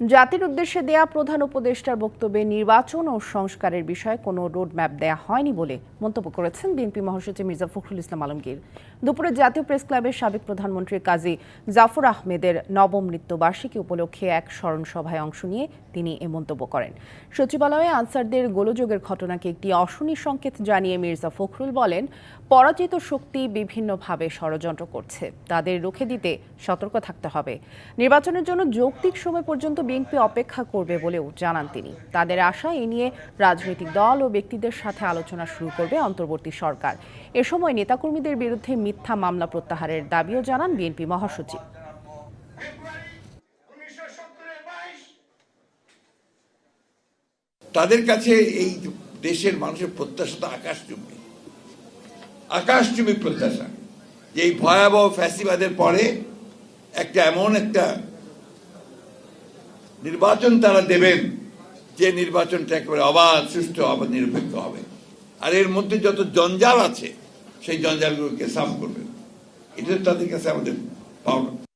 জাতির উদ্দেশ্যে দেয়া প্রধান উপদেষ্টার বক্তব্যে নির্বাচন ও সংস্কারের বিষয়ে কোনো রোডম্যাপ দেয়া হয়নি বলে মন্তব্য করেছেন বিএনপি মহাসচিব মির্জা ফখরুল ইসলাম আলমগীর। দুপুরে জাতীয় প্রেস ক্লাবের সাবেক প্রধানমন্ত্রী কাজী জাফর আহমেদের নবম মৃত্যুবার্ষিকী উপলক্ষে এক স্মরণ সভায় অংশ নিয়ে তিনি এ মন্তব্য করেন। সচিবালয়ে আনসারদের গোলযোগের ঘটনাকে একটি অশনি সংকেত জানিয়ে মির্জা ফখরুল বলেন, পরাজিত শক্তি বিভিন্নভাবে ষড়যন্ত্র করছে। তাদের রুখে দিতে সতর্ক থাকতে হবে। নির্বাচনের জন্য যৌক্তিক সময় পর্যন্ত বিএনপি অপেক্ষা করবে বলেও জানান তিনি। তাদের আশা এ নিয়ে রাজনৈতিক দল ও ব্যক্তিদের সাথে আলোচনা শুরু করবে অন্তর্বর্তী সরকার। এ সময় নেতাকর্মীদের বিরুদ্ধে মিথ্যা মামলা প্রত্যাহারের দাবিও জানান বিএনপি মহাসচিব। তাদের কাছে এই দেশের মানুষের প্রত্যাশা তো আকাশচুম্বী। আকাশচুম্বী প্রত্যাশা। যে এই ভয়াবহ ফ্যাসিবাদের পরে একটা এমন একটা নির্বাচন তারা দেবেন। যে নির্বাচনটা একেবারে অবাধ, সুষ্ঠু, অবাধ, নিরপেক্ষ হবে। আর এর মধ্যে যত জঞ্জাল আছে, সেই জঞ্জালগুলোকে সাফ করবেন। এটা তাদের কাছে আমাদের পাওনা।